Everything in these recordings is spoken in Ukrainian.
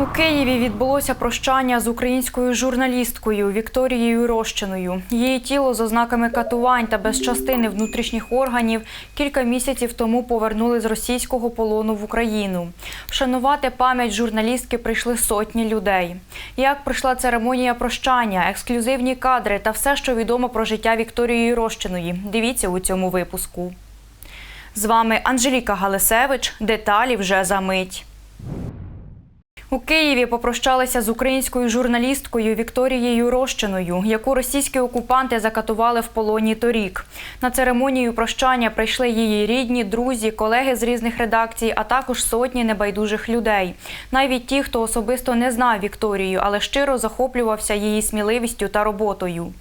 У Києві відбулося прощання з українською журналісткою Вікторією Рощиною. Її тіло з ознаками катувань та без частини внутрішніх органів кілька місяців тому повернули з російського полону в Україну. Вшанувати пам'ять журналістки прийшли сотні людей. Як пройшла церемонія прощання, ексклюзивні кадри та все, що відомо про життя Вікторії Рощиної. Дивіться у цьому випуску. З вами Анжеліка Галисевич. Деталі вже за мить. У Києві попрощалися з українською журналісткою Вікторією Рощиною, яку російські окупанти закатували в полоні торік. На церемонію прощання прийшли її рідні, друзі, колеги з різних редакцій, а також сотні небайдужих людей. Навіть ті, хто особисто не знав Вікторію, але щиро захоплювався її сміливістю та роботою.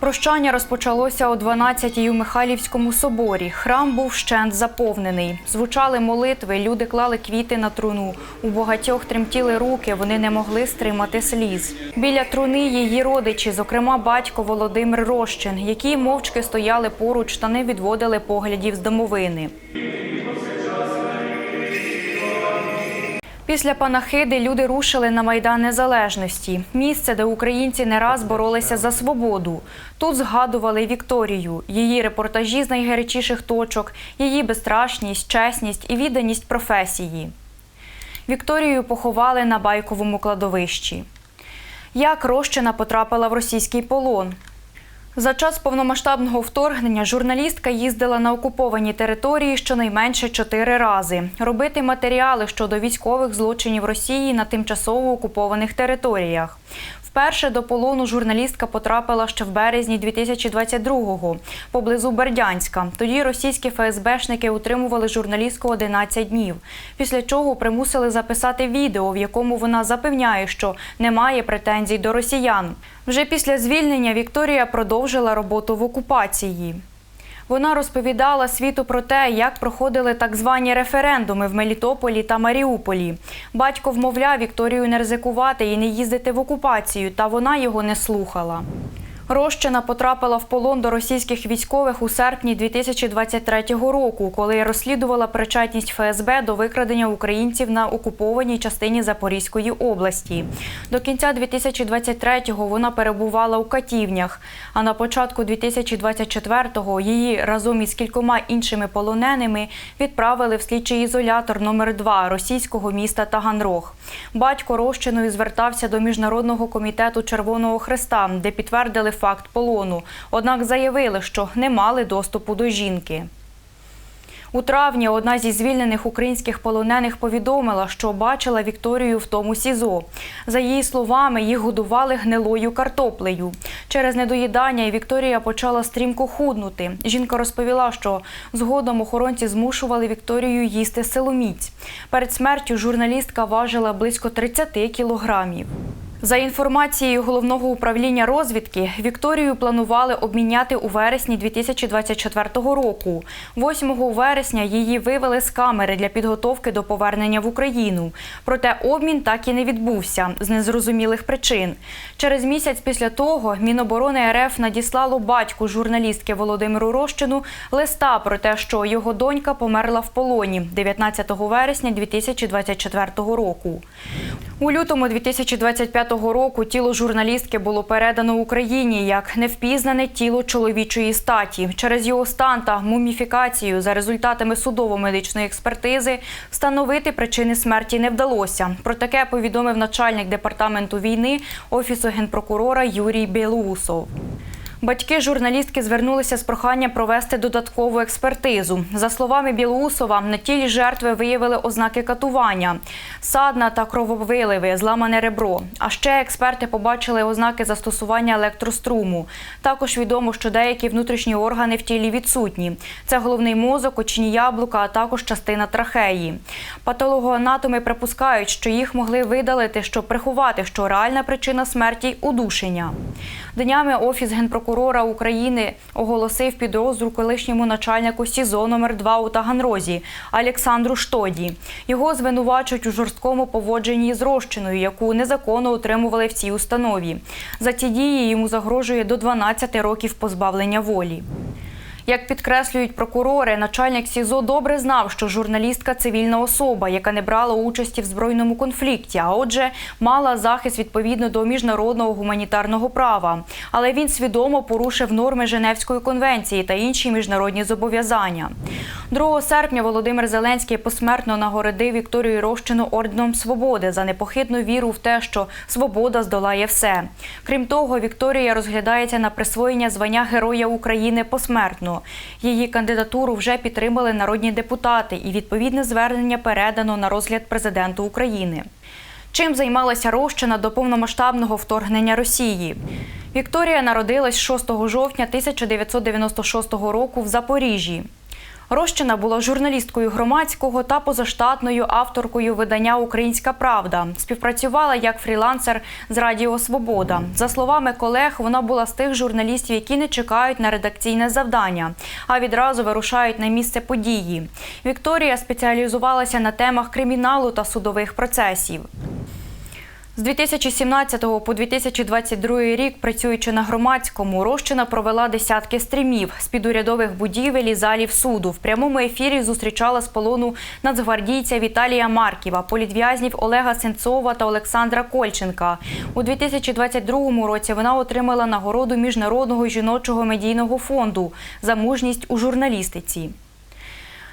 Прощання розпочалося о 12-й у Михайлівському соборі. Храм був вщент заповнений. Звучали молитви, люди клали квіти на труну. У багатьох тремтіли руки, вони не могли стримати сліз. Біля труни її родичі, зокрема батько Володимир Рощин, які мовчки стояли поруч та не відводили поглядів з домовини. Після панахиди люди рушили на Майдан Незалежності, місце, де українці не раз боролися за свободу. Тут згадували Вікторію, її репортажі з найгарячіших точок, її безстрашність, чесність і відданість професії. Вікторію поховали на байковому кладовищі. Як Рощина потрапила в російський полон? За час повномасштабного вторгнення журналістка їздила на окуповані території щонайменше чотири рази. Робити матеріали щодо військових злочинів Росії на тимчасово окупованих територіях. Вперше до полону журналістка потрапила ще в березні 2022-го, поблизу Бердянська. Тоді російські ФСБшники утримували журналістку 11 днів, після чого примусили записати відео, в якому вона запевняє, що немає претензій до росіян. Вже після звільнення Вікторія продовжила роботу в окупації. Вона розповідала світу про те, як проходили так звані референдуми в Мелітополі та Маріуполі. Батько вмовляв Вікторію не ризикувати і не їздити в окупацію, та вона його не слухала. Рощина потрапила в полон до російських військових у серпні 2023 року, коли розслідувала причетність ФСБ до викрадення українців на окупованій частині Запорізької області. До кінця 2023-го вона перебувала у катівнях, а на початку 2024-го її разом із кількома іншими полоненими відправили в слідчий ізолятор номер 2 російського міста Таганрог. Батько Рощиною звертався до міжнародного комітету Червоного Хреста, де підтвердили факт полону. Однак заявили, що не мали доступу до жінки. У травні одна зі звільнених українських полонених повідомила, що бачила Вікторію в тому СІЗО. За її словами, їх годували гнилою картоплею. Через недоїдання Вікторія почала стрімко худнути. Жінка розповіла, що згодом охоронці змушували Вікторію їсти силоміць. Перед смертю журналістка важила близько 30 кілограмів. За інформацією головного управління розвідки, Вікторію планували обміняти у вересні 2024 року. 8 вересня її вивели з камери для підготовки до повернення в Україну. Проте обмін так і не відбувся з незрозумілих причин. Через місяць після того Міноборони РФ надіслало батьку журналістки Володимиру Рощину листа про те, що його донька померла в полоні 19 вересня 2024 року. У лютому 2025 року тіло журналістки було передано Україні як невпізнане тіло чоловічої статі. Через його стан та муміфікацію за результатами судово-медичної експертизи встановити причини смерті не вдалося. Про таке повідомив начальник департаменту війни офісу генпрокурора Юрій Білоусов. Батьки журналістки звернулися з проханням провести додаткову експертизу. За словами Білоусова, на тілі жертви виявили ознаки катування, садна та крововиливи, зламане ребро. А ще експерти побачили ознаки застосування електроструму. Також відомо, що деякі внутрішні органи в тілі відсутні. Це головний мозок, очні яблука, а також частина трахеї. Патологоанатоми припускають, що їх могли видалити, щоб приховати, що реальна причина смерті удушення. Днями офіс генпрокурора України оголосив підозру колишньому начальнику СІЗО номер 2 у Таганрозі Олександру Штоді. Його звинувачують у жорсткому поводженні з розчиною, яку незаконно утримували в цій установі. За ці дії йому загрожує до 12 років позбавлення волі. Як підкреслюють прокурори, начальник СІЗО добре знав, що журналістка цивільна особа, яка не брала участі в збройному конфлікті, а отже, мала захист відповідно до міжнародного гуманітарного права. Але він свідомо порушив норми Женевської конвенції та інші міжнародні зобов'язання. 2 серпня Володимир Зеленський посмертно нагородив Вікторію Рощину орденом свободи за непохитну віру в те, що свобода здолає все. Крім того, Вікторія розглядається на присвоєння звання Героя України посмертно. Її кандидатуру вже підтримали народні депутати, і відповідне звернення передано на розгляд президенту України. Чим займалася Рощина до повномасштабного вторгнення Росії? Вікторія народилась 6 жовтня 1996 року в Запоріжжі. Рощина була журналісткою громадського та позаштатною авторкою видання Українська Правда. Співпрацювала як фрілансер з Радіо Свобода. За словами колег, вона була з тих журналістів, які не чекають на редакційне завдання, а відразу вирушають на місце події. Вікторія спеціалізувалася на темах криміналу та судових процесів. З 2017 по 2022 рік, працюючи на громадському, Рощина провела десятки стрімів з під урядових будівель і залів суду. В прямому ефірі зустрічала з полону нацгвардійця Віталія Марківа, політв'язнів Олега Сенцова та Олександра Кольченка. У 2022 році вона отримала нагороду Міжнародного жіночого медійного фонду за мужність у журналістиці.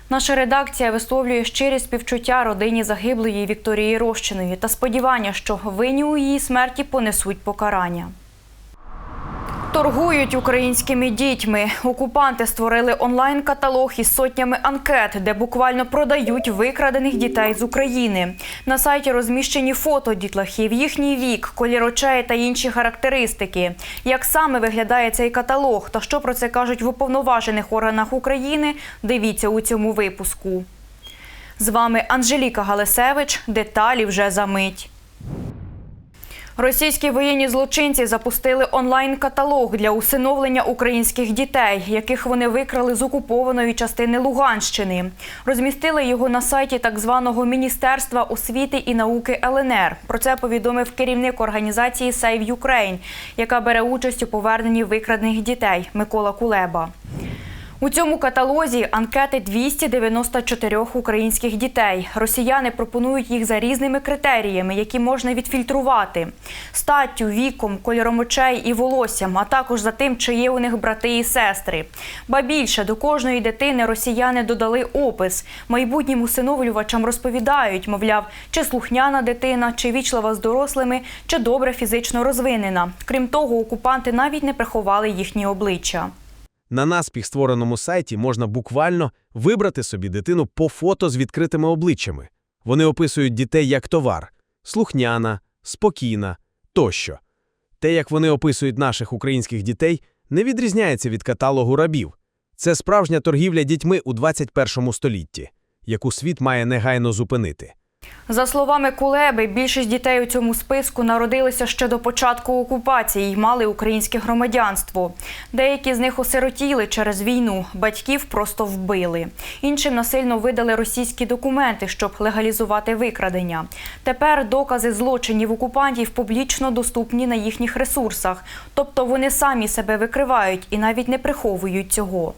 Наша редакція висловлює щирі співчуття родині загиблої Вікторії Рощиної та сподівання, що винні у її смерті понесуть покарання. Торгують українськими дітьми. Окупанти створили онлайн-каталог із сотнями анкет, де буквально продають викрадених дітей з України. На сайті розміщені фото дітлахів, їхній вік, колір очей та інші характеристики. Як саме виглядає цей каталог та що про це кажуть в уповноважених органах України, дивіться у цьому випуску. З вами Анжеліка Галисевич. Деталі вже за мить. Російські воєнні злочинці запустили онлайн-каталог для усиновлення українських дітей, яких вони викрали з окупованої частини Луганщини. Розмістили його на сайті так званого Міністерства освіти і науки ЛНР. Про це повідомив керівник організації Save Ukraine, яка бере участь у поверненні викрадених дітей Микола Кулеба. У цьому каталозі анкети 294 українських дітей. Росіяни пропонують їх за різними критеріями, які можна відфільтрувати: статтю, віком, кольором очей і волоссям, а також за тим, чи є у них брати і сестри. Ба більше до кожної дитини росіяни додали опис. Майбутнім усиновлювачам розповідають, мовляв, чи слухняна дитина, чи вічлива з дорослими, чи добре фізично розвинена. Крім того, окупанти навіть не приховали їхні обличчя. На наспіх створеному сайті можна буквально вибрати собі дитину по фото з відкритими обличчями. Вони описують дітей як товар – слухняна, спокійна тощо. Те, як вони описують наших українських дітей, не відрізняється від каталогу рабів. Це справжня торгівля дітьми у 21 столітті, яку світ має негайно зупинити. За словами Кулеби, більшість дітей у цьому списку народилися ще до початку окупації і мали українське громадянство. Деякі з них осиротіли через війну, батьків просто вбили. Іншим насильно видали російські документи, щоб легалізувати викрадення. Тепер докази злочинів окупантів публічно доступні на їхніх ресурсах, тобто вони самі себе викривають і навіть не приховують цього.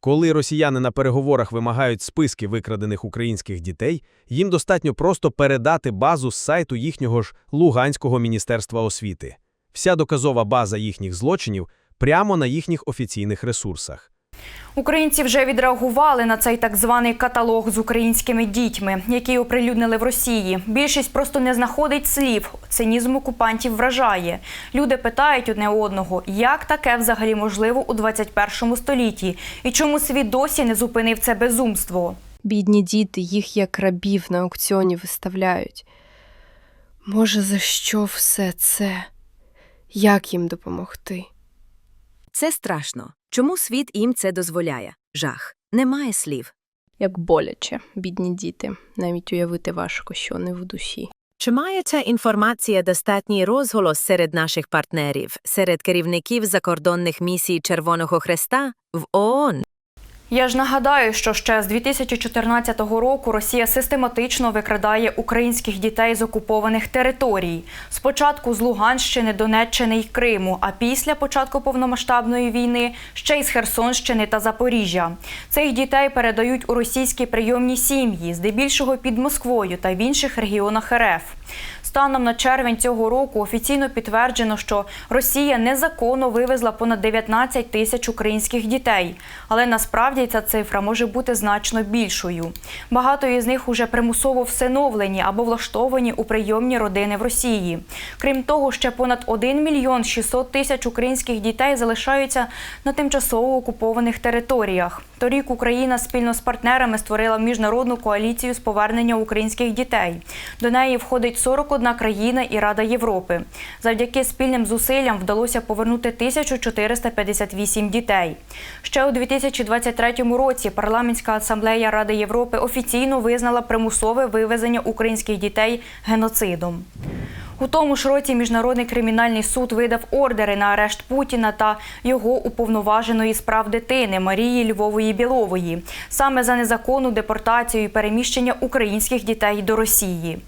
Коли росіяни на переговорах вимагають списки викрадених українських дітей, їм достатньо просто передати базу з сайту їхнього ж Луганського міністерства освіти. Вся доказова база їхніх злочинів прямо на їхніх офіційних ресурсах. Українці вже відреагували на цей так званий каталог з українськими дітьми, який оприлюднили в Росії. Більшість просто не знаходить слів. Цинізм окупантів вражає. Люди питають одне одного, як таке взагалі можливо у 21 столітті, і чому світ досі не зупинив це безумство. Бідні діти, їх як рабів на аукціоні виставляють. Може, за що все це? Як їм допомогти? Це страшно. Чому світ їм це дозволяє? Жах. Немає слів. Як боляче, бідні діти, навіть уявити важко, що не в душі. Чи має ця інформація достатній розголос серед наших партнерів, серед керівників закордонних місій Червоного Хреста в ООН? Я ж нагадаю, що ще з 2014 року Росія систематично викрадає українських дітей з окупованих територій. Спочатку з Луганщини, Донеччини й Криму, а після початку повномасштабної війни ще й з Херсонщини та Запоріжжя. Цих дітей передають у російські прийомні сім'ї, здебільшого під Москвою та в інших регіонах РФ. Станом на червень цього року офіційно підтверджено, що Росія незаконно вивезла понад 19 тисяч українських дітей, але насправді ця цифра може бути значно більшою. Багато із них уже примусово всиновлені або влаштовані у прийомні родини в Росії. Крім того, ще понад 1 мільйон 600 тисяч українських дітей залишаються на тимчасово окупованих територіях. Торік Україна спільно з партнерами створила міжнародну коаліцію з повернення українських дітей. До неї входить 41 країна і Рада Європи. Завдяки спільним зусиллям вдалося повернути 1458 дітей. Ще у 2023 році парламентська асамблея Ради Європи офіційно визнала примусове вивезення українських дітей геноцидом. У тому ж році Міжнародний кримінальний суд видав ордери на арешт Путіна та його уповноваженої з прав дитини Марії Львової Білової саме за незаконну депортацію і переміщення українських дітей до Росії.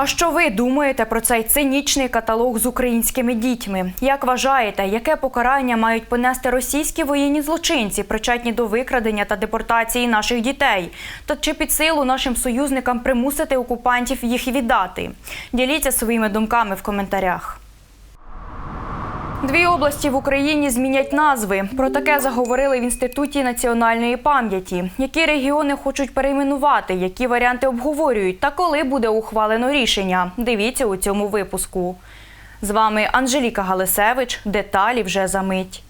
А що ви думаєте про цей цинічний каталог з українськими дітьми? Як вважаєте, яке покарання мають понести російські воєнні злочинці, причетні до викрадення та депортації наших дітей? Та чи під силу нашим союзникам примусити окупантів їх віддати? Діліться своїми думками в коментарях. Дві області в Україні змінять назви. Про таке заговорили в Інституті національної пам'яті. Які регіони хочуть перейменувати, які варіанти обговорюють та коли буде ухвалено рішення? Дивіться у цьому випуску. З вами Анжеліка Галисевич. Деталі вже за мить.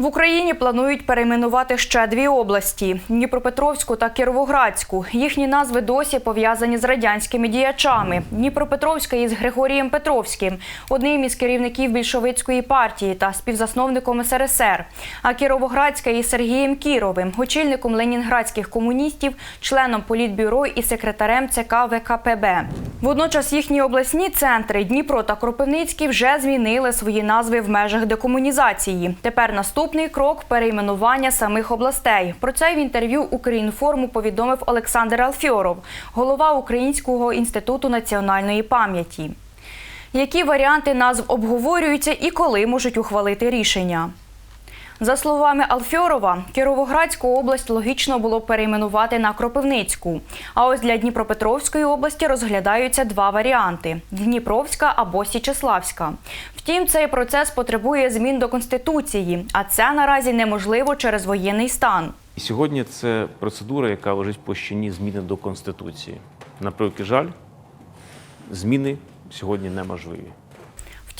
В Україні планують перейменувати ще дві області Дніпропетровську та Кіровоградську. Їхні назви досі пов'язані з радянськими діячами. Дніпропетровська із Григорієм Петровським, одним із керівників більшовицької партії та співзасновником СРСР. А Кіровоградська із Сергієм Кіровим, очільником ленінградських комуністів, членом політбюро і секретарем ЦК ВКПБ. Водночас їхні обласні центри Дніпро та Кропивницький вже змінили свої назви в межах декомунізації. Тепер наступний крок перейменування самих областей. Про це в інтерв'ю Українформу повідомив Олександр Алфьоров, голова Українського інституту національної пам'яті. Які варіанти назв обговорюються і коли можуть ухвалити рішення? За словами Алфьорова, Кіровоградську область логічно було перейменувати на Кропивницьку. А ось для Дніпропетровської області розглядаються два варіанти: Дніпровська або Січеславська. Втім, цей процес потребує змін до конституції, а це наразі неможливо через воєнний стан. Сьогодні це процедура, яка лежить в площині зміни до Конституції. На жаль, зміни сьогодні неможливі.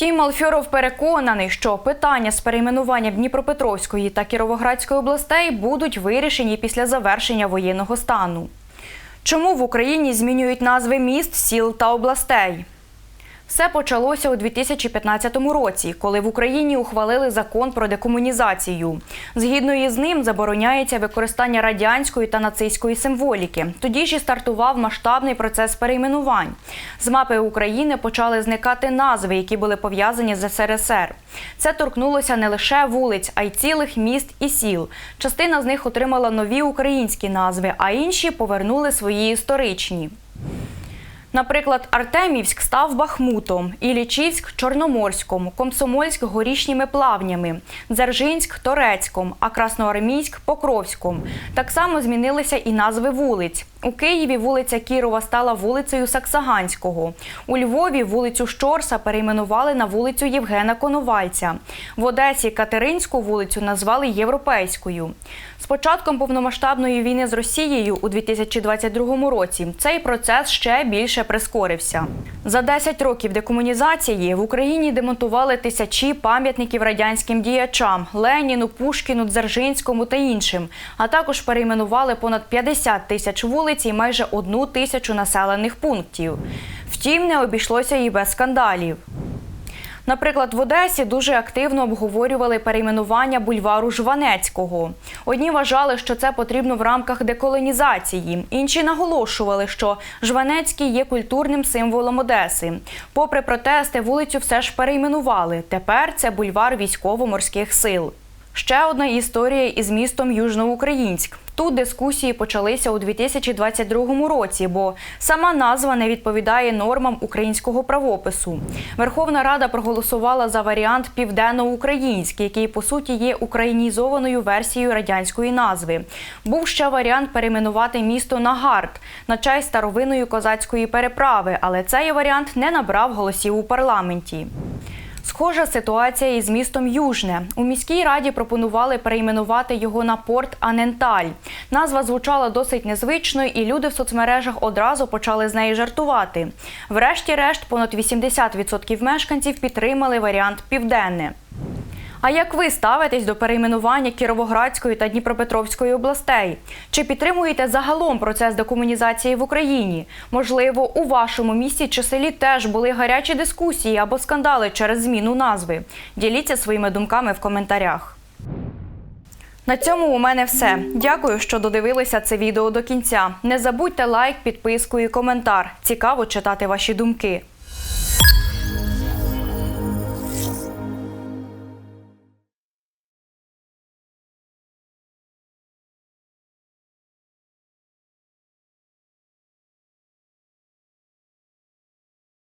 Втім, Алфьоров переконаний, що питання з перейменуванням Дніпропетровської та Кіровоградської областей будуть вирішені після завершення воєнного стану. Чому в Україні змінюють назви міст, сіл та областей? Все почалося у 2015 році, коли в Україні ухвалили закон про декомунізацію. Згідно із ним забороняється використання радянської та нацистської символіки. Тоді ж і стартував масштабний процес перейменувань. З мапи України почали зникати назви, які були пов'язані з СРСР. Це торкнулося не лише вулиць, а й цілих міст і сіл. Частина з них отримала нові українські назви, а інші повернули свої історичні. Наприклад, Артемівськ став Бахмутом, Ілічівськ Чорноморськом, Комсомольськ горішніми плавнями, Дзержинськ Торецьком, а Красноармійськ Покровськом. Так само змінилися і назви вулиць. У Києві вулиця Кірова стала вулицею Саксаганського. У Львові вулицю Щорса перейменували на вулицю Євгена Коновальця. В Одесі Катеринську вулицю назвали Європейською. З початком повномасштабної війни з Росією у 2022 році цей процес ще більше прискорився. За 10 років декомунізації в Україні демонтували тисячі пам'ятників радянським діячам Леніну, Пушкіну, Дзержинському та іншим, а також перейменували понад 50 тисяч вулиць і майже одну тисячу населених пунктів. Втім, не обійшлося і без скандалів. Наприклад, в Одесі дуже активно обговорювали перейменування бульвару Жванецького. Одні вважали, що це потрібно в рамках деколонізації. Інші наголошували, що Жванецький є культурним символом Одеси. Попри протести, вулицю все ж перейменували. Тепер це бульвар військово-морських сил. Ще одна історія із містом Южноукраїнськ. Тут дискусії почалися у 2022 році, бо сама назва не відповідає нормам українського правопису. Верховна Рада проголосувала за варіант Південноукраїнськ, який по суті є українізованою версією радянської назви. Був ще варіант перейменувати місто на Гард на честь старовинної козацької переправи, але цей варіант не набрав голосів у парламенті. Схожа ситуація із містом Южне. У міській раді пропонували перейменувати його на порт Аненталь. Назва звучала досить незвично, і люди в соцмережах одразу почали з неї жартувати. Врешті-решт, понад 80% мешканців підтримали варіант Південне. А як ви ставитесь до перейменування Кіровоградської та Дніпропетровської областей? Чи підтримуєте загалом процес декомунізації в Україні? Можливо, у вашому місті чи селі теж були гарячі дискусії або скандали через зміну назви? Діліться своїми думками в коментарях. На цьому у мене все. Дякую, що додивилися це відео до кінця. Не забудьте лайк, підписку і коментар. Цікаво читати ваші думки.